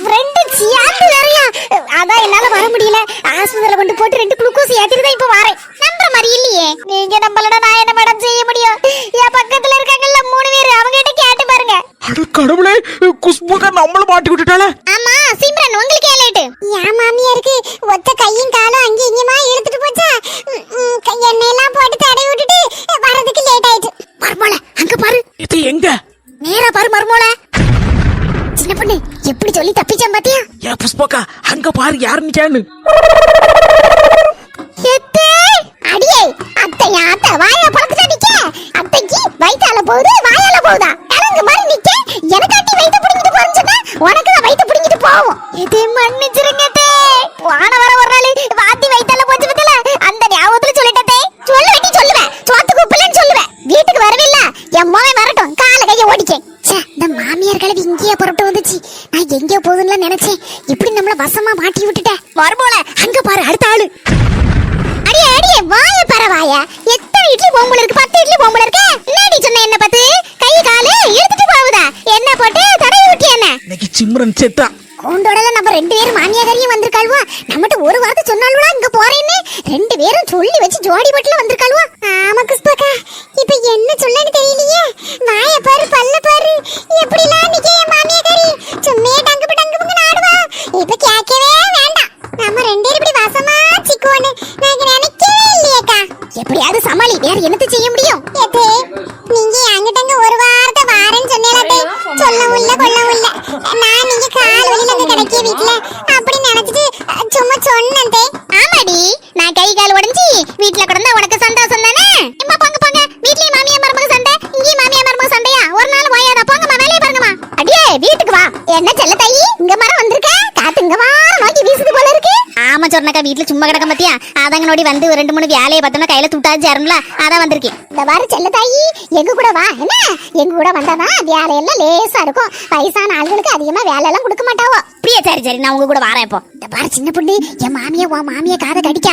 Friend சியாந்து வேறயா அதான் என்னால வர முடியல. ஆஸ்பத்திரியில கொண்டு போட்டு ரெண்டு குளுக்கோஸ் ஏத்திட்டு தான் இப்போ வரேன். நம்புற மாதிரி இல்லையே. நீங்க நம்மளோட நான் என்ன மேடம் செய்ய முடியும். என் பக்கத்துல இருக்காங்கல்ல மூணு பேர் அவங்க கிட்ட கேட்டு பாருங்க. அட கடவுளே குஷ்புக்கா நம்மள மாட்டி விட்டுட்டாளே? ஆமா சிம்ரன் உங்களுக்கு ஏலேட்டு என் மாமியாருக்கு ஒத்த சொல்லி தப்பிச்சேன் பாத்தியா? ஏ புஷ்பக்கா அங்க பாரு யாரு நிக்கான்னு அடியே அத்தை அத்தை வாயால பழக்கத்தை நிக்க. அத்தைக்கு வயித்தால போகுது வாயால போகுதா? கலங்கு மாதிரி நிக்க. எனக்கு அட்டி வயித்த புடிங்கிட்டு போறேன்னு உனக்கு தான் வயித்த புடிங்கிட்டு போவோம். இது மன்னிச்சிருங்க புறப்பட்டு வந்துச்சு. நான் எங்கேயோ போகுதுன்னு நினைச்சேன். இப்படி நம்மள வசமா மாட்டி விட்டுட்டேன் மறுபோல அங்க பாரு அடுத்த ஆளு. அடியே அடியே வாய பரவாய. எத்தனை இட்லி பொம்பளை இருக்கு? பத்து இட்லி பொம்பளை இருக்கு. என்னடி சொன்ன என்ன பத்து? கை காலு இழுத்துட்டு போகுதா? என்ன போட்டு? தடவி விட்டி என்ன? இன்னைக்கு சிம்ரன் செத்தா. கூண்டோடல நம்ம ரெண்டு பேரும் மாமியாரியும் வந்திருக்காள்வா. நம்மகிட்ட ஒரு வார்த்தை சொன்னாலுவா இங்க போறேன்னு. ரெண்டு பேரும் சொல்லி வச்சு ஜோடி பட்டுல வந்திருக்காள்வா. ஆமா குஷ்பக்கா இப்ப என்ன சொல்லன்னு தெரியலையே. வாய சும்மா ஆமாடி. நான் கை கால் உடைஞ்சி வீட்ல கிடந்தா உனக்கு சந்தோஷம் தானே? அம்மா போங்க போங்க. வீட்லயே மாமியா மருமக சண்டை இங்கேயும் மாமியா மருமக சண்டையா? ஒரு நாள் ஓயாதா. போங்கம்மா வேலையை பாருங்கம்மா. அடியே வீட்டுக்கு வா. என்ன செல்ல தாயி? இங்க மரம் வந்திருக்க? காத்து இங்க வா நோக்கி வீசுது ஆமா சொன்னக்கா வீட்ல சும்மா கிடக்க பத்தியா அதங்க நோடி வந்து ஒரு ரெண்டு மூணு வேலையை பார்த்தோம்னா கையில துட்டாச்சு அரும்ல அதான் வந்திருக்கேன் இந்த வார செல்ல தாயி எங்க கூட வா என்ன? எங்க கூட வந்தாதான் வேலையெல்லாம் லேசா இருக்கும். வயசான ஆளுகளுக்கு அதிகமா வேலை எல்லாம் கொடுக்க மாட்டாவோ. பிரியா சரி சரி நான் உங்க கூட வரேன் இப்போ. இந்த பாரு சின்ன பொண்ணு என் மாமியா உன் மாமியா காதை கடிக்கா.